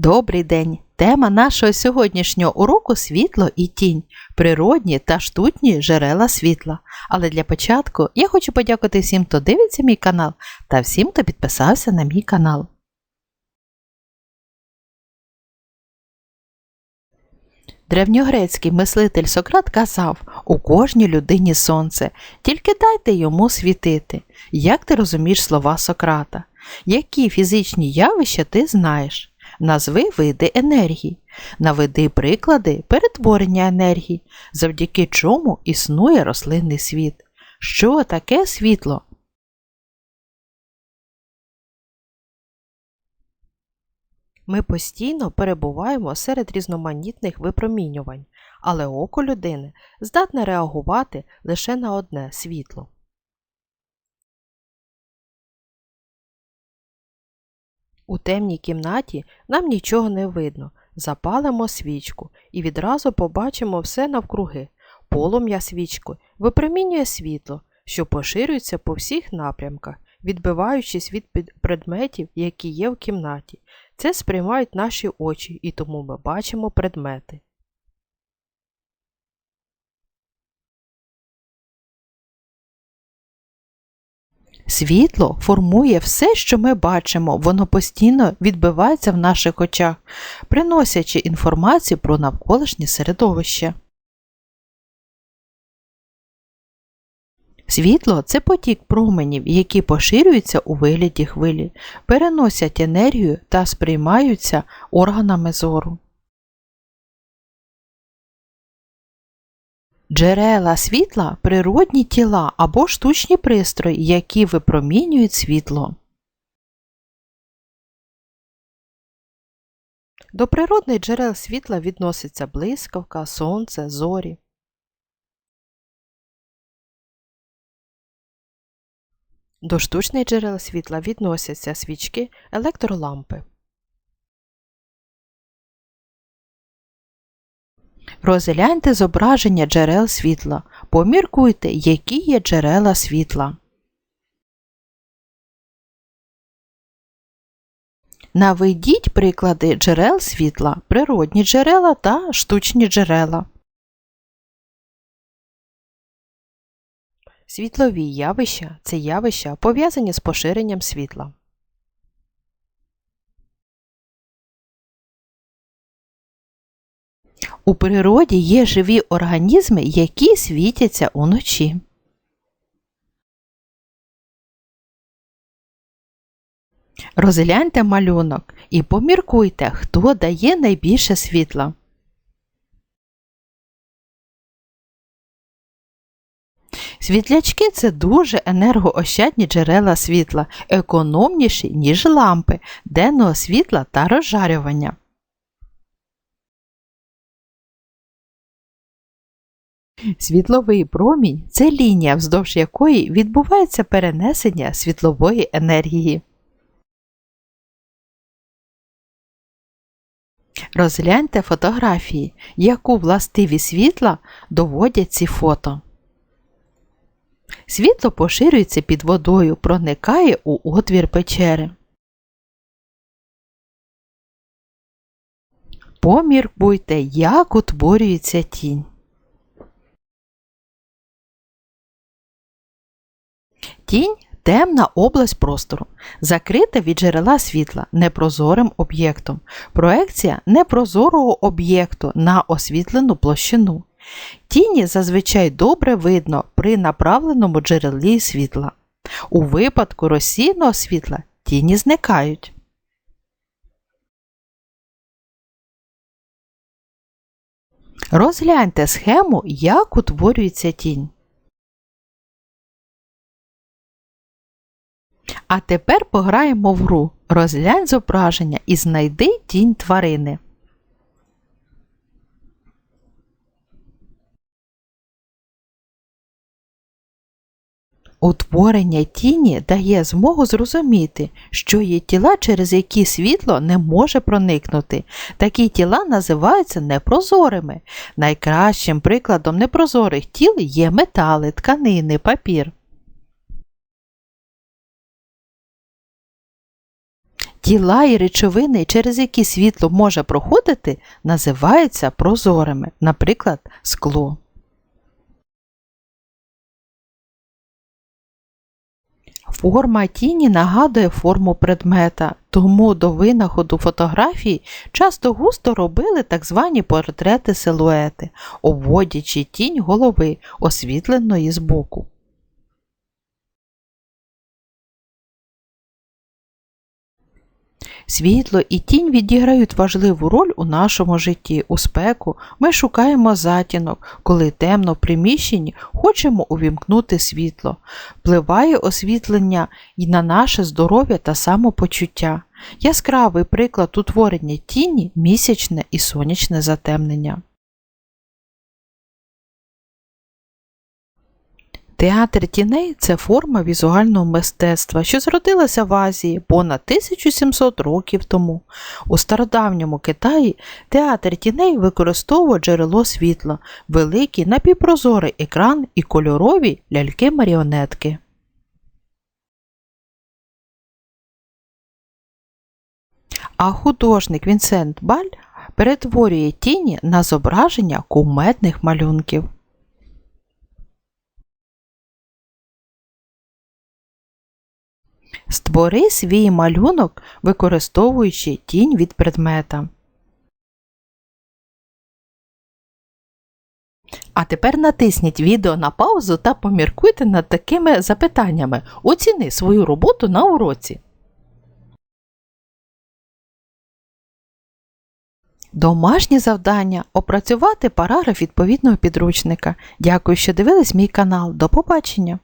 Добрий день! Тема нашого сьогоднішнього уроку світло і тінь, природні та штутні джерела світла. Але для початку я хочу подякувати всім, хто дивиться мій канал, та всім, хто підписався на мій канал. Древньогрецький мислитель Сократ казав у кожній людині сонце, тільки дайте йому світити. Як ти розумієш слова Сократа? Які фізичні явища ти знаєш? Назви види енергії, наведи приклади перетворення енергії, завдяки чому існує рослинний світ. Що таке світло? Ми постійно перебуваємо серед різноманітних випромінювань, але око людини здатне реагувати лише на одне світло. У темній кімнаті нам нічого не видно. Запалимо свічку і відразу побачимо все навкруги. Полум'я свічки випромінює світло, що поширюється по всіх напрямках, відбиваючись від предметів, які є в кімнаті. Це сприймають наші очі, і тому ми бачимо предмети. Світло формує все, що ми бачимо, воно постійно відбивається в наших очах, приносячи інформацію про навколишнє середовище. Світло це потік променів, які поширюються у вигляді хвилі, переносять енергію та сприймаються органами зору. Джерела світла природні тіла або штучні пристрої, які випромінюють світло. До природних джерел світла відноситься блискавка, сонце, зорі. До штучних джерел світла відносяться свічки, електролампи. Розгляньте зображення джерел світла. Поміркуйте, які є джерела світла. Наведіть приклади джерел світла, природні джерела та штучні джерела. Світлові явища це явища, пов'язані з поширенням світла. У природі є живі організми, які світяться уночі. Розгляньте малюнок і поміркуйте, хто дає найбільше світла. Світлячки це дуже енергоощадні джерела світла, економніші, ніж лампи, денного світла та розжарювання. Світловий промінь це лінія, вздовж якої відбувається перенесення світлової енергії. Розгляньте фотографії, яку властиві світла доводять ці фото. Світло поширюється під водою, проникає у отвір печери. Поміркуйте, як утворюється тінь. Тінь темна область простору, закрита від джерела світла непрозорим об'єктом. Проекція непрозорого об'єкту на освітлену площину. Тіні зазвичай добре видно при направленому джерелі світла. У випадку розсійного світла тіні зникають. Розгляньте схему, як утворюється тінь. А тепер пограємо в гру. Розглянь зображення і знайди тінь тварини. Утворення тіні дає змогу зрозуміти, що є тіла, через які світло не може проникнути. Такі тіла називаються непрозорими. Найкращим прикладом непрозорих тіл є метали, тканини, папір. Тіла і речовини, через які світло може проходити, називаються прозорими, наприклад, скло. Форма тіні нагадує форму предмета, тому до винаходу фотографії часто густо робили так звані портрети силуети, обводячи тінь голови, освітленої збоку. Світло і тінь відіграють важливу роль у нашому житті. У спеку ми шукаємо затінок, коли темно в приміщенні хочемо увімкнути світло. Впливає освітлення і на наше здоров'я та самопочуття. Яскравий приклад утворення тіні місячне і сонячне затемнення. Театр тіней це форма візуального мистецтва, що зродилася в Азії понад 1700 років тому. У стародавньому Китаї театр тіней використовував джерело світла, великий напівпрозорий екран і кольорові ляльки-маріонетки. А художник Вінсент Баль перетворює тіні на зображення кумедних малюнків. Створи свій малюнок, використовуючи тінь від предмета. А тепер натисніть відео на паузу та поміркуйте над такими запитаннями. Оціни свою роботу на уроці. Домашнє завдання опрацювати параграф відповідного підручника. Дякую, що дивились мій канал. До побачення!